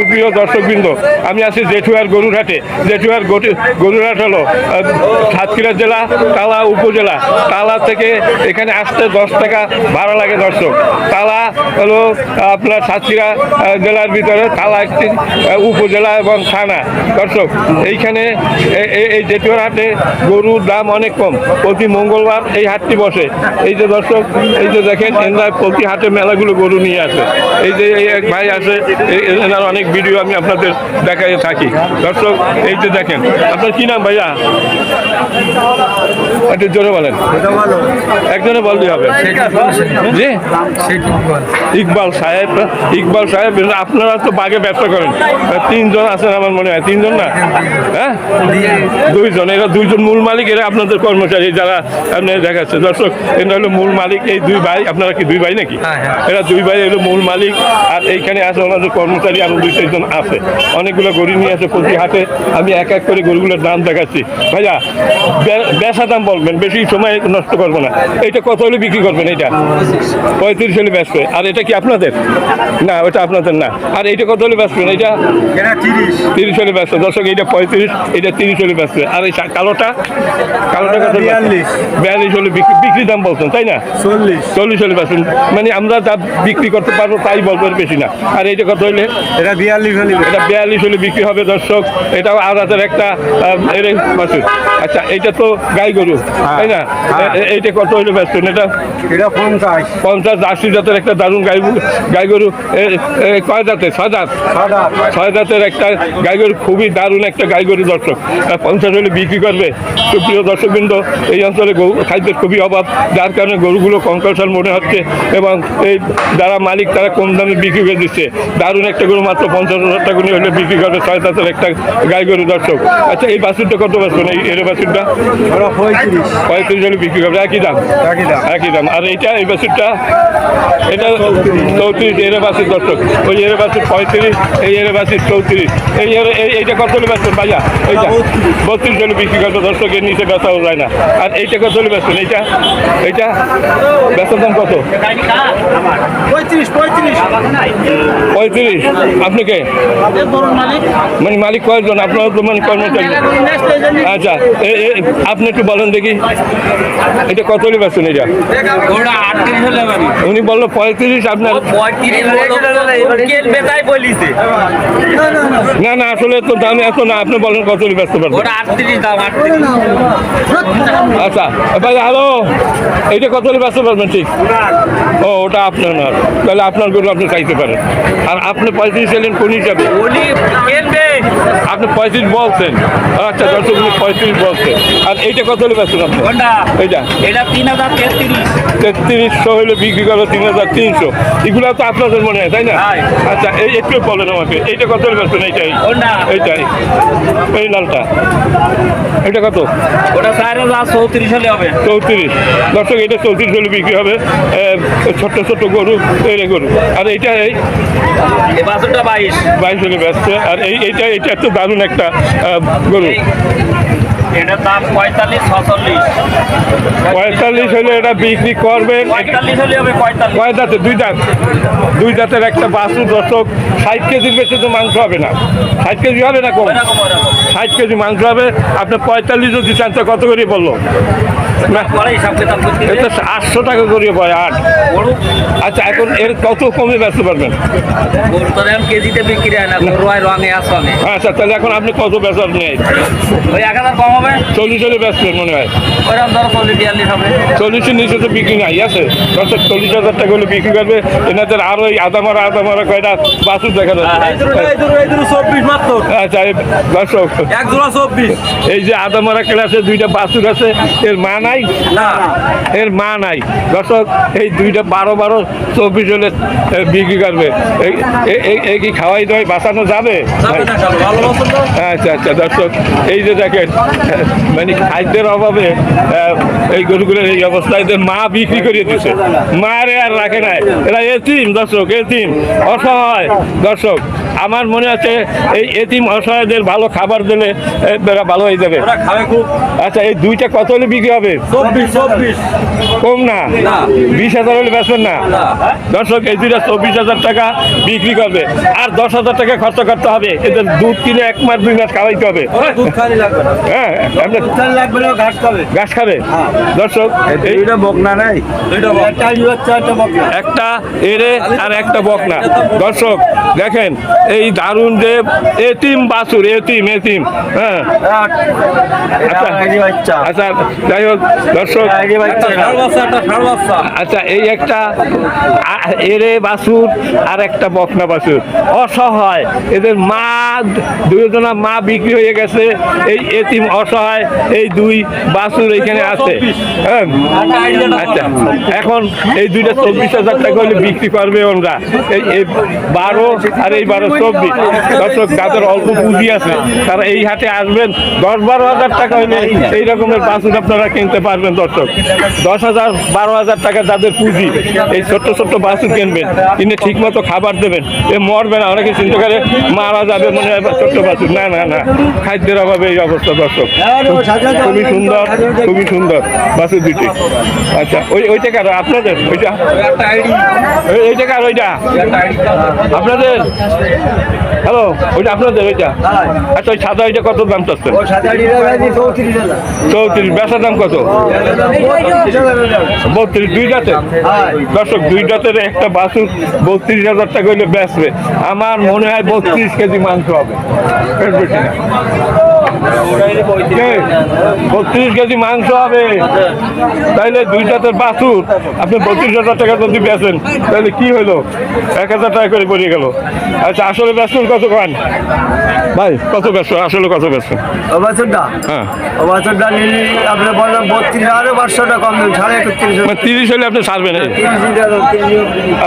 সুপ্রিয় দর্শকবৃন্দ, আমি আছি জেঠুয়ার গরুরহাটে। জেঠুয়ার গরু- গরুরহাট হলো সাতক্ষীরা জেলা, তালা উপজেলা। তালা থেকে এখানে আসতে দশ টাকা ভাড়া লাগে দর্শক। তালা হলো আপনার সাতক্ষীরা জেলার ভিতরে, তালা একটি উপজেলা এবং থানা। দর্শক, এইখানে এই জেঠুয়ার হাটে গরুর দাম অনেক কম। প্রতি মঙ্গলবার এই হাটটি বসে। এই যে দর্শক, এই যে দেখেন, এনারা প্রতি হাটে মেলাগুলো গরু নিয়ে আসে। এই যে এক ভাই এ- এনার অনেক ভিডিও আমি আপনাদের দেখাই থাকি। দর্শক এই যে দেখেন আপনার কি নাম ভাইয়া? একটু জোরে বলেন। একজনে বলতে হবে। জি? ইকবাল সাহেব ইকবাল সাহেব আপনারা তো বাঘে ব্যবসা করেন। তিনজন আছেন আমার মনে হয়। তিনজন না? হ্যাঁ? দুইজন এরা দুইজন মূল মালিক এরা আপনাদের কর্মচারী যারা আপনি দেখাচ্ছে। দর্শক এরা হলো মূল মালিক এই দুই ভাই। আপনারা কি দুই ভাই নাকি? এরা দুই ভাই হলো মূল মালিক আর এইখানে আছে ওনাদের কর্মচারী আরও দুই চারজন আছে। অনেকগুলো গরু নিয়ে আছে প্রতি হাটে। আমি এক এক করে গরুগুলোর দাম দেখাচ্ছি। ভাইয়া বেচা দাম বলবেন বেশি সময় নষ্ট করব না। এইটা কত হলে বিক্রি করবেন এটা পঁয়ত্রিশ হলে বেচবে। আর এটা কি আপনাদের? না ওটা আপনাদের না। আর এইটা কত হলে বেচবেন এটা তিরিশ। হলে ব্যস্ত দর্শক এইটা পঁয়ত্রিশ এটা তিরিশ হলে ব্যস্ত আর এই কালোটা? কালোটা কত বিয়াল্লিশ। হলে বিক্রি বিক্রি দাম বলছেন তাই না? চল্লিশ। চল্লিশ হলে ব্যস্ত মানে আমরা যা বিক্রি করতে পারব তাই বলব বেশি না। আর এইটা কত হলে? এটা বিয়াল্লিশ হলে এটা বিয়াল্লিশ হলে বিক্রি হবে দর্শক। এটাও আড়াতের একটা এর বাছুর আচ্ছা এইটা তো গাই গরু তাই না? এ- এইটা কত হলে ব্যস্ত এটা এটা পঞ্চাশ। পঞ্চাশ জার্সি জাতের একটা দারুণ গাই গাই গরু। কয় জাতের? ছয় জাত? ছয় জাতের একটা গাই গরু খুবই দারুণ একটা গাই গরু দর্শক। পঞ্চাশ হলে বিক্রি করবে। সুপ্রিয় দর্শকবৃন্দ এই অঞ্চলে গরু খাদ্যের খুবই অভাব যার কারণে গরুগুলো কঙ্কালসাল মনে হচ্ছে এবং এই যারা মালিক তারা কম দামে বিক্রি করে দিচ্ছে। দারুণ একটা গরু মাত্র পঞ্চাশ হাজার টাকা নিয়ে হলে বিক্রি করবে ছয় জাতের একটা গাই গরু দর্শক। আচ্ছা এই বাছুরটা কত বাছুর? এই এর বাছুরটা? পঁয়ত্রিশ। হলে বিক্রি করবে একই দাম? একই দাম। একই দাম। আর এইটা এই বাছুরটা? এটা চৌত্রিশ এর বাছুর দর্শক। ওই এর বাছুর পঁয়ত্রিশ এই এর বাছুর চৌত্রিশ। এই এর এইটা কত হলে বেচবেন ভাইয়া? এইটা? বত্রিশ। হলে বিক্রি করবে দর্শক এর নিচে বেচাও যায় না। আর এইটা কত হলে বেচবেন এইটা? এইটা? বেচার দাম কত? পঁয়ত্রিশ পঁয়ত্রিশ। পঁয়ত্রিশ। আপনি কে মানে মালিক কয়জন আপনার তো মানে কর্মচারী। আচ্ছা আপনি একটু বলেন দেখি। এটা কত বেচবেন এটা? উনি বলল পঁয়ত্রিশ আপনার না না আসলে তো দাম এত না আপনি বলেন কত বেচতে পারবেন? আচ্ছা ভাই হ্যালো এইটা কত ব্যস্ত পারবেন ঠিক? ও ওটা আপনার না তাহলে আপনার গরু আপনি চাইতে পারেন। আর আপনি পঁয়ত্রিশ এলেন কোন হিসাবে? আপনি পঁয়ত্রিশ বলছেন। আচ্ছা দর্শক উনি পঁয়ত্রিশ বলছেন। আর এইটা কত হলে ব্যস্ত আপনি? এইটা? এটা তিন হাজার তেত্রিশ। তেত্রিশশো হলে বিক্রি করো তিন হাজার তিনশো। এগুলো তো আপনাদের মনে হয় তাই না। আচ্ছা এই একটু বলেন আমাকে। এইটা কত হলে ব্যস্ত এইটাই। এইটাই। এই লালটা। এটা কত? ওটা চার হাজার চৌত্রিশ হলে হবে। চৌত্রিশ। দর্শক এটা চৌত্রিশ হলে বিক্রি হবে। ছোট্ট ছোট্ট গরু এরে গরু। আর এইটা এই? এই বাছুরটা বাইশ হলে ব্যস্ত আর এই এইটা এটা এত দারুণ একটা গরু। দাম পঁয়তাল্লিশ ছচল্লিশ। পঁয়তাল্লিশ হলে এটা বিক্রি করবেন কয় দাঁতে? দুই দাঁত। দুই দাঁতের একটা বাসু দর্শক ষাট কেজির বেশি তো মাংস হবে না। ষাট কেজি হবে না কম? ষাট কেজি মাংস হবে। আপনার পঁয়তাল্লিশ যদি চান কত করে বলল? এটা আটশো টাকা করে পড়ে আট। আচ্ছা এখন এর কত কমে বেচতে পারবেন? কেজিতে বিক্রি হয় না রঙে আসনে। আচ্ছা তাহলে এখন আপনি কত বেচার নেই? ওই এক হাজার কম হবে? চল্লিশ হলে বেচবেন মনে হয়। ওইরকম ধরো চল্লিশ বিয়াল্লিশ হবে। চল্লিশের নিচে তো বিক্রি নাই আছে? চল্লিশ হাজার টাকা হলে বিক্রি করবে? এনাদের আরও এই আদা মারা আদা মারা কয়টা বাছুর দেখা যাচ্ছে। আচ্ছা এই দর্শক। এক জোড়া চব্বিশ। এই যে আদা মারা ক্লাসে দুইটা বাছুর আছে এর মা নাই? না। এর মা নাই। দর্শক এই দুইটা বারো বারো চব্বিশ হলে বিক্রি করবে। এই- কি খাওয়াই দাওয়াই বাঁচানো যাবে? আচ্ছা আচ্ছা দর্শক এই যে দেখেন মানে খাদ্যের অভাবে এই গরুগুলোর এই অবস্থা এদের মা বিক্রি করে দিচ্ছে মা রে আর রাখে নাই। এরা এতিম দর্শক এতিম। অসহায়। দর্শক আমার মনে আছে এই এতিম অসহায়দের ভালো খাবার দিলে এরা ভালো হয়ে যাবে। আচ্ছা এই দুইটা কত হলে বিক্রি হবে? কম না। না। বিশ হাজার হলে বেচবেন না। দর্শক এই দুইটা চব্বিশ হাজার টাকা বিক্রি করবে। আর দশ হাজার টাকা খরচ করতে হবে। এদের দুধ কিনে এক মাস দুই মাস খাওয়াইতে হবে। হ্যাঁ। ঘাস খাবে। দর্শক এই বকনা নাই? একটা এরে আর একটা বকনা। দর্শক দেখেন এই দারুণ যে এতিম বাছুর এতিম এতিম। হ্যাঁ। আচ্ছা। বাচ্চা। আচ্ছা যাই হোক দর্শক আচ্ছা এই একটা এরে বাছুর আর একটা বকনা বাছুর। অসহায়। এদের মা দুজনা মা বিক্রি হয়ে গেছে। এই এতিম অসহায় এই দুই বাছুর এখানে আছে। হ্যাঁ? আচ্ছা এখন এই দুইটা চব্বিশ হাজার টাকা হলে বিক্রি করবে ওনরা এই এই বারো আর এই বারো চব্বিশ। দর্শক যাদের অল্প পুঁজি আছে তারা এই হাটে আসবেন। দশ বারো হাজার টাকা হলে এই রকমের বাছুর আপনারা কিনতে পারবেন দর্শক। দশ হাজার বারো হাজার টাকা যাদের পুঁজি এই ছোট্ট ছোট্ট বাছুর কিনবেন। কিনে ঠিক মতো খাবার দেবেন। এ মরবে না অনেকে চিন্তা করে মারা যাবে মনে হয় ছোট্ট বাছুর না না না। খাদ্যের অভাবে এই অবস্থা দর্শক। খুবই সুন্দর খুবই সুন্দর বাছুর দুটি। আচ্ছা ওই ওইটা কার? আপনাদের? ওইটা? ওই- ওইটা কার ওইটা? আপনাদের? হ্যালো ওইটা আপনাদের ওইটা? আচ্ছা ওই সাদা ওইটা কত দাম চাচ্ছেন? চৌত্রিশ বেচার দাম কত? বত্রিশ, দুই জাতের দর্শক, দুই জাতের একটা বাছুর বত্রিশ হাজার টাকা হইলে বেচবে আমার মনে হয় বত্রিশ কেজি মাংস হবে? বত্রিশ কেজি মাংস হবে। তাইলে দুই জাতের বাছুর। আপনি বত্রিশ হাজার টাকা যদি বেচেন তাহলে কি হলো এক হাজার টাকা করে পড়ে গেল। আচ্ছা আসলে বেচুন কত খান? ভাই। কত বেচো আসলে কত বেচো হ্যাঁ। নিলে আপনি বললাম বত্রিশ আরও পাঁচশোটা কম সাড়ে একত্রিশ মানে তিরিশ হলে আপনি ছাড়বেন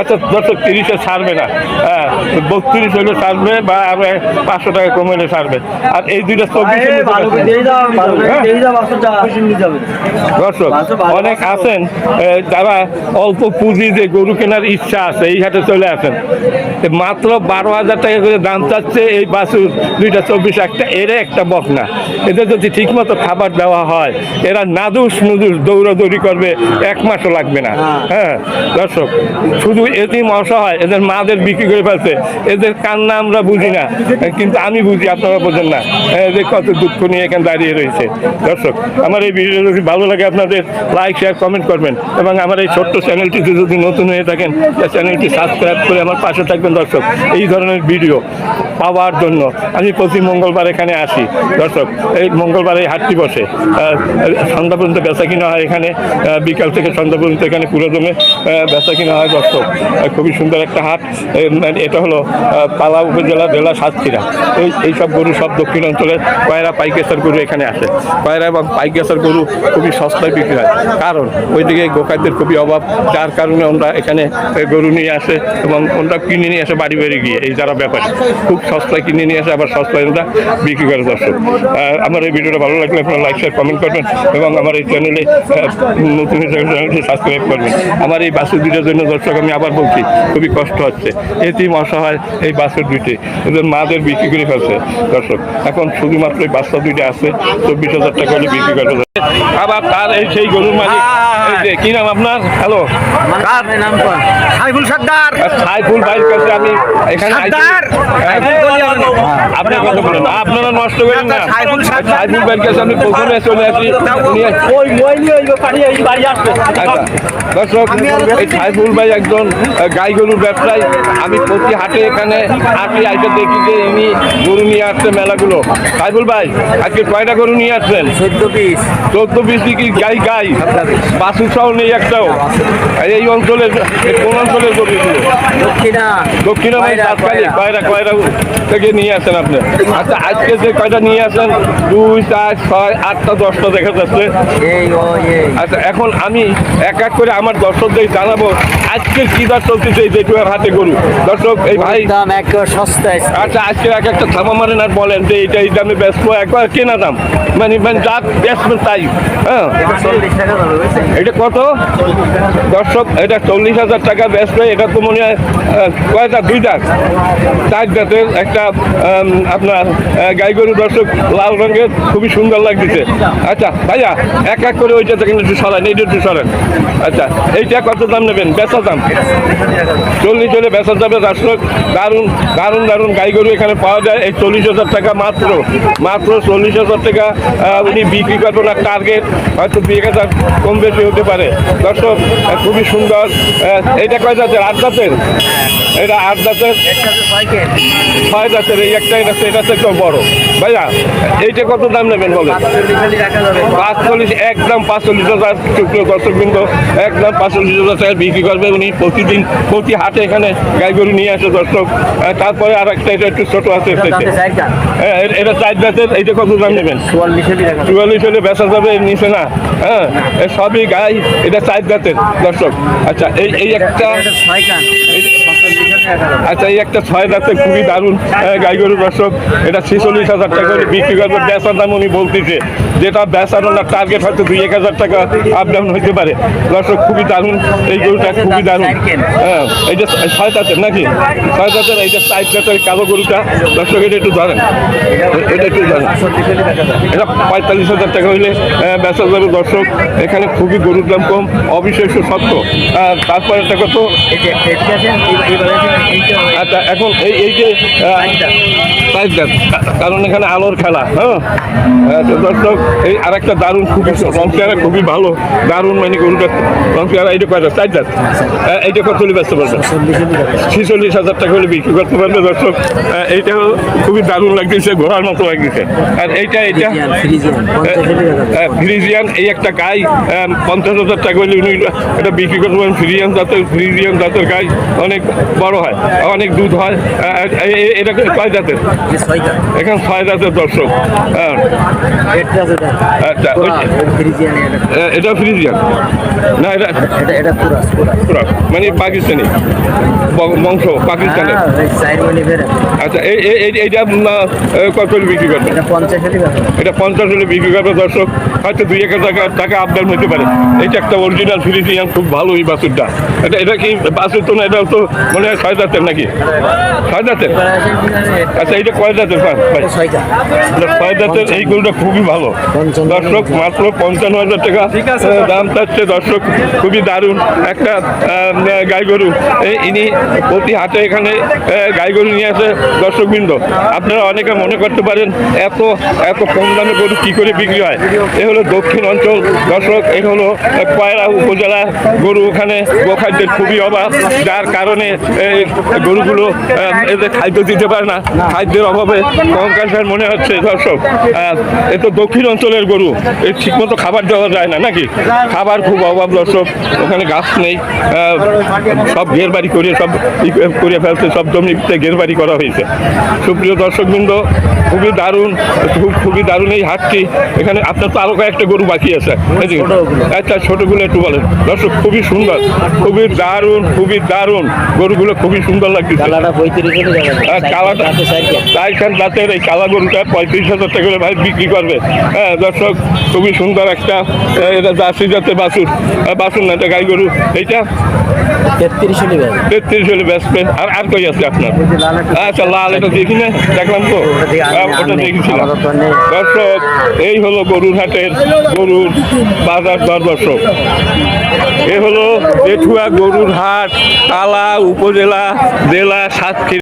আচ্ছা দর্শক তিরিশে ছাড়বে না। হ্যাঁ বত্রিশ হলে ছাড়বে বা আরও পাঁচশো টাকা কমে হলে ছাড়বে। আর এই দুইটা চব্বিশ হলে ভালো করে দিয়ে দাও ভালো করে দিয়ে দাও বাসনটা নিয়ে যাবে। দর্শক অনেক আছেন। যারা অল্প পুঁজি যে গরু কেনার ইচ্ছা আছে এই হাটে চলে আসেন। মাত্র বারো হাজার টাকা করে দাম চাচ্ছে এই বাছুর দুইটা চব্বিশ একটা এরে একটা বকনা। এদের যদি ঠিকমতো খাবার দেওয়া হয় এরা নাদুস নুদুস দৌড়াদৌড়ি করবে এক মাসও লাগবে না। হ্যাঁ। দর্শক শুধু এতিম অসহায় এদের মাদের বিক্রি করে ফেলছে। এদের কান্না আমরা বুঝি না। কিন্তু আমি বুঝি আপনারা বোঝেন না। এদের কত দুঃখ নিয়ে এখানে দাঁড়িয়ে রয়েছে। দর্শক, আমার এই ভিডিও যদি ভালো লাগে, আপনাদের লাইক শেয়ার কমেন্ট করবেন এবং আমার এই ছোট্ট চ্যানেলটিতে যদি নতুন হয়ে থাকেন চ্যানেলটি সাবস্ক্রাইব করে আমার পাশে থাকবেন। দর্শক, এই ধরনের ভিডিও পাওয়ার জন্য আমি প্রতি মঙ্গলবার এখানে আসি। দর্শক, এই মঙ্গলবার এই হাটটি বসে। সন্ধ্যা পর্যন্ত বেচা কিনা হয় এখানে। বিকাল থেকে সন্ধ্যা পর্যন্ত এখানে পুরো জমে বেচা কিনা হয়। দর্শক খুবই সুন্দর একটা হাট। মানে এটা হলো পালা উপজেলা জেলা সাতক্ষীরা। এই, এইসব গরু সব দক্ষিণ অঞ্চলের কয়রা পাইকেসার গরু এখানে আসে। কয়রা এবং পাইকেসার গরু খুবই সস্তায় বিক্রি হয়। কারণ ওইদিকে গোকাইদের খুবই অভাব, যার কারণে আমরা এখানে গরু নিয়ে আসে এবং ওরা কিনে নিয়ে আসে বাড়ি বাড়ি গিয়ে, এই যারা ব্যাপারী। খুব সস্তায় কিনে নিয়ে আসে, আবার সস্তায় ওরা বিক্রি করে দর্শক। আমার এই ভিডিওটা ভালো লাগলে আপনারা লাইক শেয়ার কমেন্ট করবেন এবং আমার এই চ্যানেলে নতুন চ্যানেলটি সাবস্ক্রাইব করবেন। আমার এই বাসুর দুইটার জন্য দর্শক, আমি আবার বলছি, খুবই কষ্ট হচ্ছে। এতিম অসহায় এই বাসের দুইটি। এদের মাদের বিক্রি করে ফেলছে দর্শক। এখন শুধুমাত্র বাচ্চা দুইটা আছে চব্বিশ হাজার টাকা হলে বিক্রি করতে আবার তার এই সেই গরুর মালিক? কি নাম আপনার? হ্যালো। নাম সাইফুল সর্দার সাইফুল ভাইয়ের কাছে আমি এখানে! হ্যাঁ, আপনি কথা বলেন আপনারা নষ্ট করেন না। সাইফুল ভাইয়ের কাছে আমি প্রথমে চলে আসি। আচ্ছা। দর্শক এই সাইফুল ভাই একজন গাই গরুর ব্যবসায়ী। আমি প্রতি হাটে এখানে হাটে আইতে দেখি যে ইনি গরু নিয়ে আসছে মেলাগুলো। সাইফুল ভাই আজকে কয়টা গরু নিয়ে আসছেন চোদ্দ পিস। চোদ্দ বিশ দিকে গাই গাই। বাসু সহ নেই একটাও। এই অঞ্চলের কোন অঞ্চলের গরু? দক্ষিণা। দক্ষিণাবাই কয়রা, কয়রা। কয়রা থেকে নিয়ে আসেন আপনি। আচ্ছা আজকে যে কয়টা নিয়ে আসেন? দুই চার ছয় আটটা দশটা দেখা যাচ্ছে। আচ্ছা এখন আমি এক এক করে আমার দর্শকদের জানাব আজকের কি দর চলতেছে এই জেঠুয়ার হাতে গরু। দর্শক এই ভাই দাম একেবারে সস্তায় আচ্ছা আজকে এক একটা থামা মারেন আর বলেন যে এইটা এই দামে ব্যস্ত একবার কেনা দাম। মানে মানে যা বেচবেন তাই। হ্যাঁ। এটা কত? দর্শক এটা চল্লিশ হাজার টাকা বেচবে এটা তো মনে হয় আহ, কয়টা? দুইটা। চার জাতের একটা আপনার গাই গরু। দর্শক লাল রঙের খুবই সুন্দর লাগতেছে। আচ্ছা ভাইয়া এক এক করে ওইটা থেকে একটু সরান এইটা একটু সরান। আচ্ছা এইটা কত দাম নেবেন? বেচা দাম? চল্লিশ হলে বেচা যাবে। দর্শক দারুণ দারুণ দারুণ গাই গরু এখানে পাওয়া যায়। এই চল্লিশ হাজার টাকা মাত্র। মাত্র চল্লিশ হাজার টাকা উনি বিক্রি আর টার্গেট হয়তো দুই এক হাজার কম বেশি হতে পারে। দর্শক খুবই সুন্দর এইটা কয় জাতের? আট জাতের? এটা আট জাতের? ছয় জাতের এই একটা এটা এটা একটু বড়। ভাইয়া এইটা কত দাম নেবেন বলেন? পাঁচচল্লিশ একদম পাঁচচল্লিশ হাজার। দর্শক বিন্দু একদম পাঁচচল্লিশ হাজার টাকা বিক্রি করবে। উনি প্রতিদিন প্রতি হাটে এখানে গাই গরু নিয়ে আসে দর্শক। তারপরে আর একটা এটা একটু ছোট আছে হ্যাঁ, এটা চার জাতের এইটা কত দাম নেবেন? চুয়াল্লিশ হলে বেচা যাবে নিছে না হ্যাঁ সবই গাই এটা চার জাতের দর্শক। আচ্ছা এই এই একটা আচ্ছা এই একটা ছয় দাঁতের খুবই দারুণ গাই গরু দর্শক এটা ছেচল্লিশ হাজার টাকা করে বিক্রি করবে। বেচার দাম উনি বলতেছে যেটা বেচার ওনার টার্গেট হয়তো দুই এক হাজার টাকা আপ ডাউন হইতে পারে। দর্শক খুবই দারুণ এই গরুটা খুবই দারুণ। হ্যাঁ এই যে ছয় দাঁতের নাকি? ছয় দাঁতের এই যে চার দাঁতের কালো গরুটা দর্শক এটা একটু ধরেন। এটা একটু ধরেন। এটা পঁয়তাল্লিশ হাজার টাকা হইলে আহ, বেচা যাবে দর্শক এখানে খুবই গরুর দাম কম অবিশ্বাস্য সত্য। আর তারপরে একটা কত আচ্ছা এখন এই এই যে দেন কারণ এখানে আলোর খেলা হ্যাঁ? দর্শক এই আর একটা দারুণ খুবই রং চেহারা খুবই ভালো দারুণ মানে গরুটা রং চেহারা এইটা কয়টা? দেন এইটা কত হলে ব্যস্ত পারবেন ছিচল্লিশ হাজার টাকা হলে বিক্রি করতে পারবে দর্শক। এইটা খুবই দারুণ লাগতেছে ঘোরার মতো লাগতেছে। আর এইটা এইটা ফ্রিজিয়ান এই একটা গাই পঞ্চাশ হাজার টাকা হলে উনি এটা বিক্রি করতে পারেন ফ্রিজিয়ান জাতের ফ্রিজিয়ান জাতের গাই অনেক বড় হয় অনেক দুধ হয় এটা কয় জাতের? এখানে ছয় জাতের দর্শক হ্যাঁ। আচ্ছা এটা ফ্রিজিয়ান না এটা মানে পাকিস্তানি বংশ পাকিস্তানের। আচ্ছা এই- এই এইটা কত করে বিক্রি করবেন? এটা পঞ্চাশ হলে বিক্রি করবে দর্শক। হয়তো দুই এক টাকা টাকা আপডাউন হতে পারে। এটা একটা অরিজিনাল ফিরিজিয়ান খুব ভালো এই বাছুরটা। এটা এটা কি বাছুর তো না এটা তো মনে হয় ছয় জাতের নাকি? ছয় জাতের? আচ্ছা এইটা কয় জাতের? ভাই ভাই। ছয় জাতের এই গরুটা খুবই ভালো। দর্শক মাত্র পঞ্চান্ন হাজার টাকা। দাম চাচ্ছে দর্শক খুবই দারুণ। একটা গাই গরু। ইনি প্রতি হাটে এখানে গাই গরু নিয়ে আসে দর্শকবৃন্দ আপনারা অনেকে মনে করতে পারেন এত এত কম দামে গরু কি করে বিক্রি হয়? এ হলো দক্ষিণ অঞ্চল। দর্শক এ হলো কয়রা উপজেলা গরু ওখানে গোখাদ্যের খুবই অভাব। যার কারণে এই গরুগুলো এদের খাদ্য দিতে পারে না। খাদ্যের অভাবে কঙ্কাল মনে হচ্ছে দর্শক এ তো দক্ষিণ অঞ্চলের গরু। এর ঠিকমতো খাবার দেওয়া যায় না, নাকি? খাবার খুব অভাব দর্শক ওখানে গাছ নেই। সব ঘের বাড়ি করে, সব করে ফেলছে, সব জমিতে ঘের বাড়ি করা হয়েছে। সুপ্রিয় দর্শকবৃন্দ খুবই দারুণ খুব খুবই দারুণ এই হাটটি। এখানে আপনার তো আরও কয়েকটা গরু বাকি আছে। আচ্ছা ছোটোগুলো একটু বলেন। দর্শক খুবই সুন্দর খুবই দারুণ খুবই দারুণ গরুগুলো খুবই সুন্দর লাগতেছে আর কালাটা চাইখান জাতের এই কালা গরুটা পঁয়ত্রিশ হাজার টাকা করে ভাই বিক্রি করবে। হ্যাঁ দর্শক খুবই সুন্দর একটা এটা জার্সি জাতের বাছুর। আহ, বাছুর না এটা গাই গরু। এইটা? আচ্ছা লাল দেখলাম তো। এই হলো গরুর হাটের গরুর বাজার দর দর্শক এ হলো পেঠুয়া গরুর হাট কালা উপজেলা, জেলা, সাতক্ষীরা